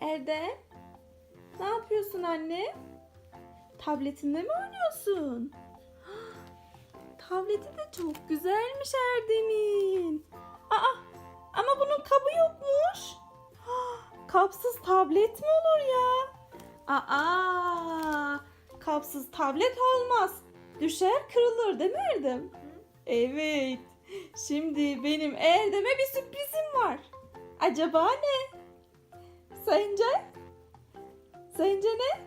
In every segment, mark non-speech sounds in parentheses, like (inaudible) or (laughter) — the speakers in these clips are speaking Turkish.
Erdem. Ne yapıyorsun anne? Tabletinde mi oynuyorsun? (gasps) Tableti de çok güzelmiş Erdem'in. Aa, ama bunun kabı yokmuş. (gasps) Kapsız tablet mi olur ya? Aa, kapsız tablet olmaz. Düşer kırılır değil? Evet. Şimdi benim Erdem'e bir sürprizim var. Acaba ne? Sence? Sence ne?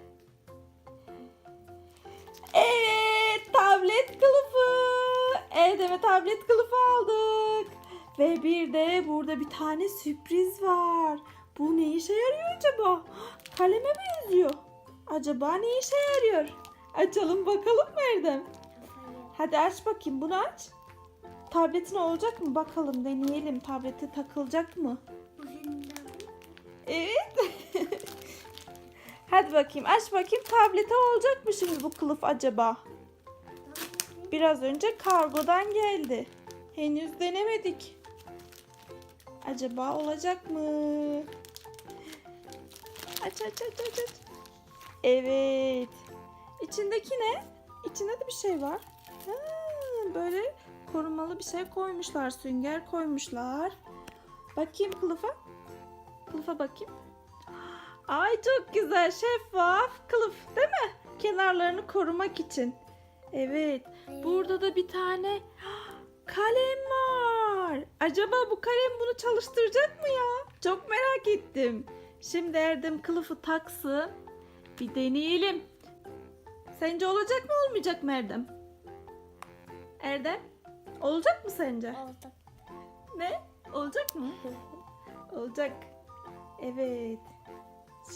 Evet, tablet kılıfı. Erdem'e tablet kılıfı aldık. Ve bir de burada bir tane sürpriz var. Bu ne işe yarıyor acaba? Kaleme benziyor. Acaba ne işe yarıyor? Açalım bakalım Erdem? Hadi aç bakayım bunu aç. Tabletin olacak mı? Bakalım deneyelim. Tablete takılacak mı? Evet. Hadi bakayım aç bakayım tablete olacak mı şimdi bu kılıf acaba? Biraz önce kargodan geldi. Henüz denemedik. Acaba olacak mı? Aç aç aç aç aç. Evet. İçindeki ne? İçinde de bir şey var. Ha, böyle korumalı bir şey koymuşlar. Sünger koymuşlar. Bakayım kılıfa. Kılıfa bakayım. Ay çok güzel şeffaf kılıf değil mi? Kenarlarını korumak için. Evet. Burada da bir tane kalem var. Acaba bu kalem bunu çalıştıracak mı ya? Çok merak ettim. Şimdi Erdem kılıfı taksın. Bir deneyelim. Sence olacak mı olmayacak mı Erdem? Erdem? Olacak mı sence? Oldu. Ne? Olacak mı? (laughs) Olacak. Evet.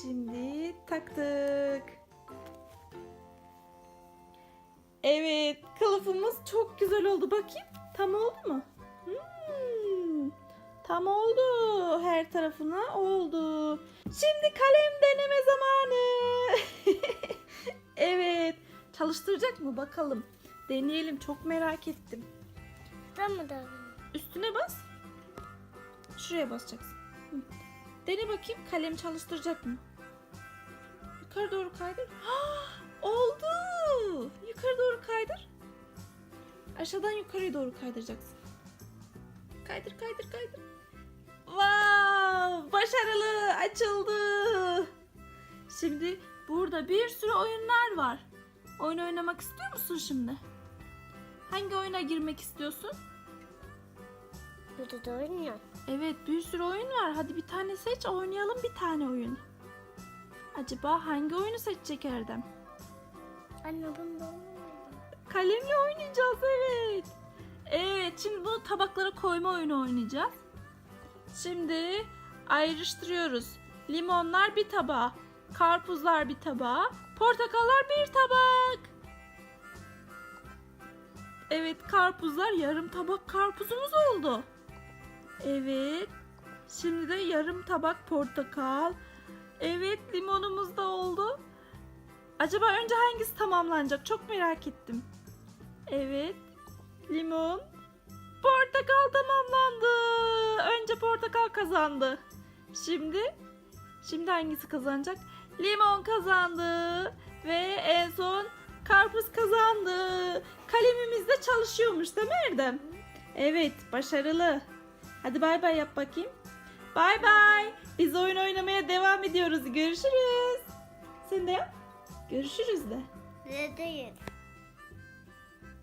Şimdi taktık. Evet, kılıfımız çok güzel oldu. Bakayım, tam oldu mu? Hmm, tam oldu. Her tarafına oldu. Şimdi kalem deneme zamanı. (laughs) evet, çalıştıracak mı bakalım. Deneyelim, çok merak ettim. Tamam da. Üstüne bas. Şuraya basacaksın. Hı. Dene bakayım kalem çalıştıracak mı? Yukarı doğru kaydır. Ah, oldu. Yukarı doğru kaydır. Aşağıdan yukarıya doğru kaydıracaksın. Kaydır kaydır kaydır. Wow! Başarılı açıldı. Şimdi burada bir sürü oyunlar var. Oyun oynamak istiyor musun şimdi? Hangi oyuna girmek istiyorsun? Burada da oynuyor. Evet bir sürü oyun var. Hadi bir tane seç oynayalım bir tane oyun. Acaba hangi oyunu seçecek Erdem? Anne bunda. Kalemle oynayacağız evet. Evet şimdi bu tabaklara koyma oyunu oynayacağız. Şimdi ayrıştırıyoruz. Limonlar bir tabağa, karpuzlar bir tabağa, portakallar bir tabak. Evet karpuzlar yarım tabak karpuzumuz oldu. Evet. Şimdi de yarım tabak portakal. Evet limonumuz da oldu. Acaba önce hangisi tamamlanacak? Çok merak ettim. Evet. Limon. Portakal tamamlandı. Önce portakal kazandı. Şimdi şimdi hangisi kazanacak? Limon kazandı ve en son karpuz kazandı. Kalemimiz de çalışıyormuş değil mi Erdem? Evet, başarılı. Hadi bay bay yap bakayım. Bay bay. Biz oyun oynamaya devam ediyoruz. Görüşürüz. Sen de yap. Görüşürüz de. Ne değil.